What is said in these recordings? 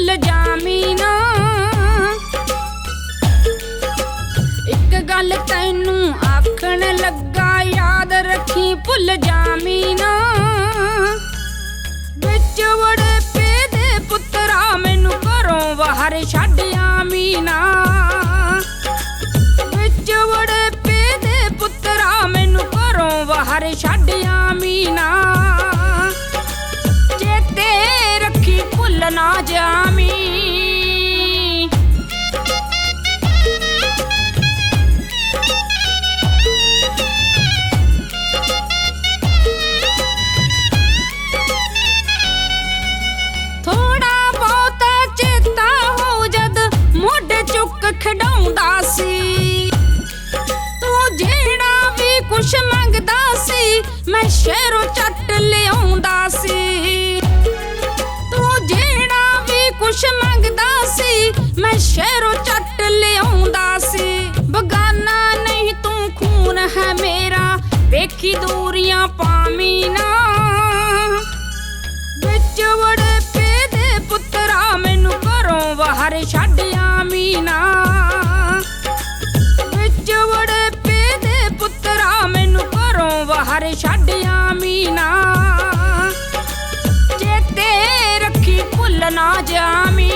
ਭੁੱਲ ਜਾਮੀ ਨਾ। ਇੱਕ ਗੱਲ ਤੈਨੂੰ ਆਖਣ ਲੱਗਾ ਯਾਦ ਰੱਖੀ ਭੁੱਲ ਜਾਮੀ ਨਾ। ਖਡਾਉਂਦਾ ਸੀ। ਤੂੰ ਜਿਹੜਾ ਵੀ ਕੁਛ ਮੰਗਦਾ ਸੀ, ਮੈਂ ਸ਼ਹਿਰੋਂ ਚੱਟ ਲਿਆਉਂਦਾ ਸੀ। ਤੂੰ ਜਿਹੜਾ ਵੀ ਕੁਛ ਮੰਗਦਾ ਸੀ, ਮੈਂ ਸ਼ਹਿਰੋਂ ਚੱਟ ਲਿਆਉਂਦਾ ਸੀ। ਬਗਾਨਾ ਨਹੀਂ ਤੂੰ ਖੂਨ ਹੈ ਮੇਰਾ, ਵੇਖੀ ਦੂਰੀਆਂ ਪਾਵੀ ਨਾ। ਨਾ। ਚੇਤੇ ਰੱਖੀ ਭੁੱਲ ਨਾ ਜਾਮੀ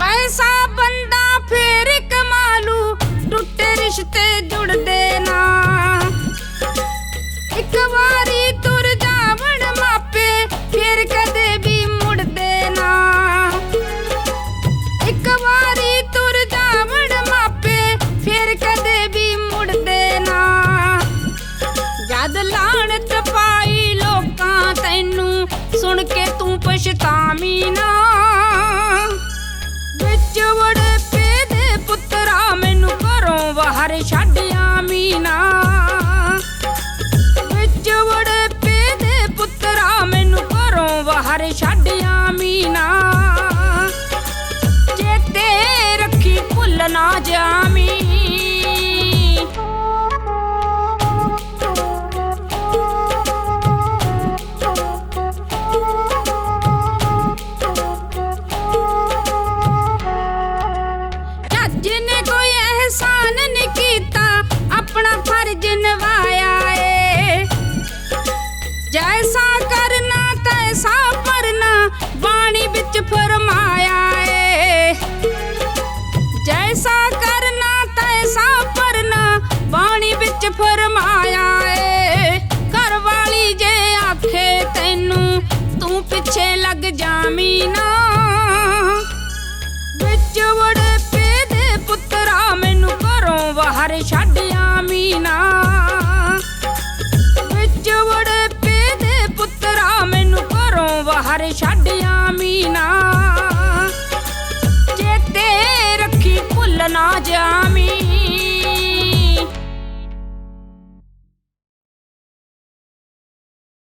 ਪੈਸਾ ਬੰਦਾ ਫੇਰ ਕਮਾਲੂ ਟੁੱਟੇ ਰਿਸ਼ਤੇ ਜੁੜਦੇ ਨਾ। ਤੂੰ ਪਛਤਾਵੀਂ ਨਾ। ਵਿੱਚ ਵੜੇ ਪੇ ਦੇ ਪੁੱਤਰਾ ਮੈਨੂੰ ਘਰੋਂ ਬਾਹਰ ਛੱਡ ਆਮੀ ਨਾ। ਵਿੱਚ ਵੜੇ ਪੇ ਦੇ ਪੁੱਤਰਾ ਮੈਨੂੰ ਘਰੋਂ ਬਾਹਰ ਛੱਡ ਆਮੀ ਨਾ। ਚੇਤੇ ਰੱਖੀ ਭੁੱਲ ਨਾ ਜਾਮੀ ਪਿੱਛੇ ਲੱਗ ਜਾਮੀ ਨਾ। ਵਿੱਚ ਵੜੇ ਪੇ ਦੇ ਪੁੱਤਰਾ, ਮੈਨੂੰ ਘਰੋਂ ਬਾਹਰ ਛੱਡ ਆਮੀ ਨਾ। ਵਿੱਚ ਵੜੇ ਪੇ ਦੇ ਪੁੱਤਰਾ, ਮੈਨੂੰ ਘਰੋਂ ਬਾਹਰ ਛੱਡ ਆਮੀ ਨਾ। ਚੇਤੇ ਰੱਖੀ ਭੁੱਲ ਨਾ ਜਾ